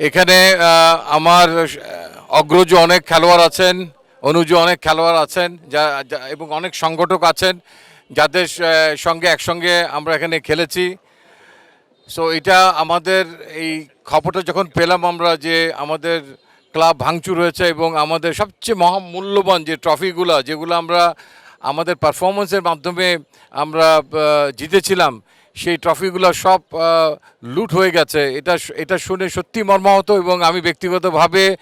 এখানে আমার অগ্রজ অনেক খেলোয়াড় আছেন, অনুজ অনেক খেলোয়াড় আছেন, যা এবং অনেক সংগঠক আছেন, যাদের সঙ্গে একসঙ্গে আমরা এখানে খেলেছি। সো এটা আমাদের এই খবরটা যখন পেলাম আমরা যে আমাদের ক্লাব ভাঙচুর হয়েছে এবং আমাদের সবচেয়ে মহামূল্যবান যে ট্রফিগুলো, যেগুলো আমরা আমাদের পারফরমেন্সের মাধ্যমে আমরা জিতেছিলাম সেই ট্রফিগুলো সব লুট হয়ে গেছে। এটা এটা শুনে সত্যি মর্মাহত এবং আমি ব্যক্তিগতভাবে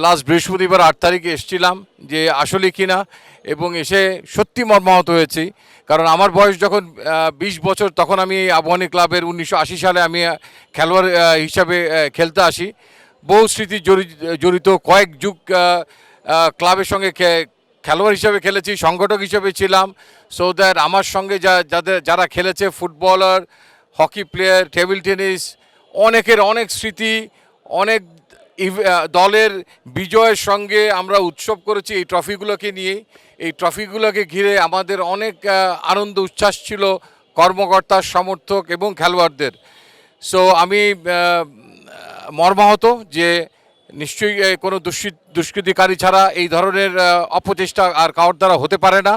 লাস্ট বৃহস্পতিবার আট তারিখে এসেছিলাম যে আসলে কিনা এবং এসে সত্যি মর্মাহত হয়েছি। কারণ আমার বয়স যখন বিশ বছর, তখন আমি আবহানী ক্লাবের উনিশশো আশি সালে আমি খেলোয়াড় হিসাবে খেলতে আসি। বহু স্মৃতি জড়ি- জড়িত কয়েক যুগ ক্লাবের সঙ্গে খেলোয়াড় হিসেবে খেলেছি, সংগঠক হিসেবে ছিলাম। সো দ্যাট আমার সঙ্গে যা, যাদের, যারা খেলেছে, footballer, hockey player, table tennis, অনেকের অনেক স্মৃতি, অনেক দলের বিজয়ের সঙ্গে আমরা উৎসব করেছি এই ট্রফিগুলোকে নিয়ে। এই ট্রফিগুলোকে ঘিরে আমাদের অনেক আনন্দ, উচ্ছ্বাস ছিল কর্মকর্তার সমর্থক এবং খেলোয়াড়দের। সো আমি মর্মাহত যে নিশ্চয়ই কোনো দুষ্কৃ, দুষ্কৃতিকারী ছাড়া এই ধরনের অপচেষ্টা আর কারোর দ্বারা হতে পারে না।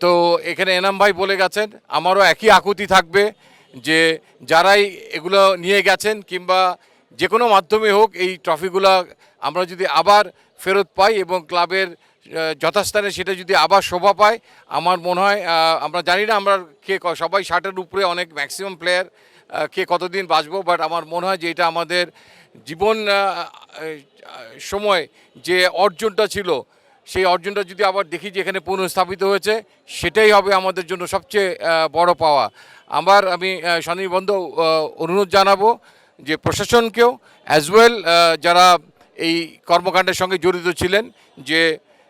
তো এখানে এনাম ভাই বলে গেছেন, আমারও একই আকুতি থাকবে যে যারাই এগুলো নিয়ে গেছেন কিংবা যে কোনো মাধ্যমে হোক এই ট্রফিগুলো আমরা যদি আবার ফেরত পাই এবং ক্লাবের যথাস্থানে সেটা যদি আবার শোভা পায়, আমার মনে হয় আমরা জানি না আমরা ক- সবাই ষাটের উপরে অনেক ম্যাক্সিমাম প্লেয়ার কে কতদিন বাঁচবো বাট আমার মনে হয় যে এটা আমাদের জীবন সময় যে অর্জনটা ছিল, সেই অর্জনটা যদি আবার দেখি যে এখানে পুনঃস্থাপিত হয়েছে, সেটাই হবে আমাদের জন্য সবচেয়ে বড় পাওয়া। আমার, আমি স্বনির্বন্ধ অনুরোধ জানাব যে প্রশাসনকেও অ্যাজ ওয়েল যারা এই কর্মকাণ্ডের সঙ্গে জড়িত ছিলেন, যে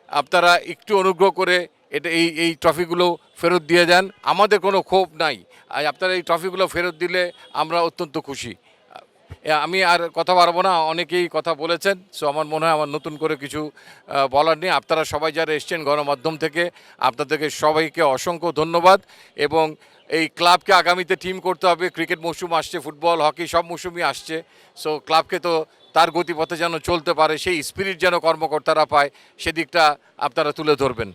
আপনারা একটু অনুগ্রহ করে এটা এই এই ট্রফিগুলো ফেরত দিয়ে যান। আমাদের কোনো ক্ষোভ নাই। আপনারা এই ট্রফিগুলো ফেরত দিলে আমরা অত্যন্ত খুশি। আমি আর কথা পারব না, অনেকেই কথা বলেছেন সো আমার মনে হয় আমার নতুন করে কিছু বলার নেই। আপনারা সবাই যারা এসছেন গণমাধ্যম থেকে, আপনাদেরকে সবাইকে অসংখ্য ধন্যবাদ এবং এই ক্লাবকে আগামীতে টিম করতে হবে। ক্রিকেট মৌসুম আসছে, ফুটবল, হকি সব মৌসুমই আসছে। সো ক্লাবকে তো তার গতিপথে যেন চলতে পারে, সেই স্পিরিট যেন কর্মকর্তারা পায়, সেদিকটা আপনারা তুলে ধরবেন।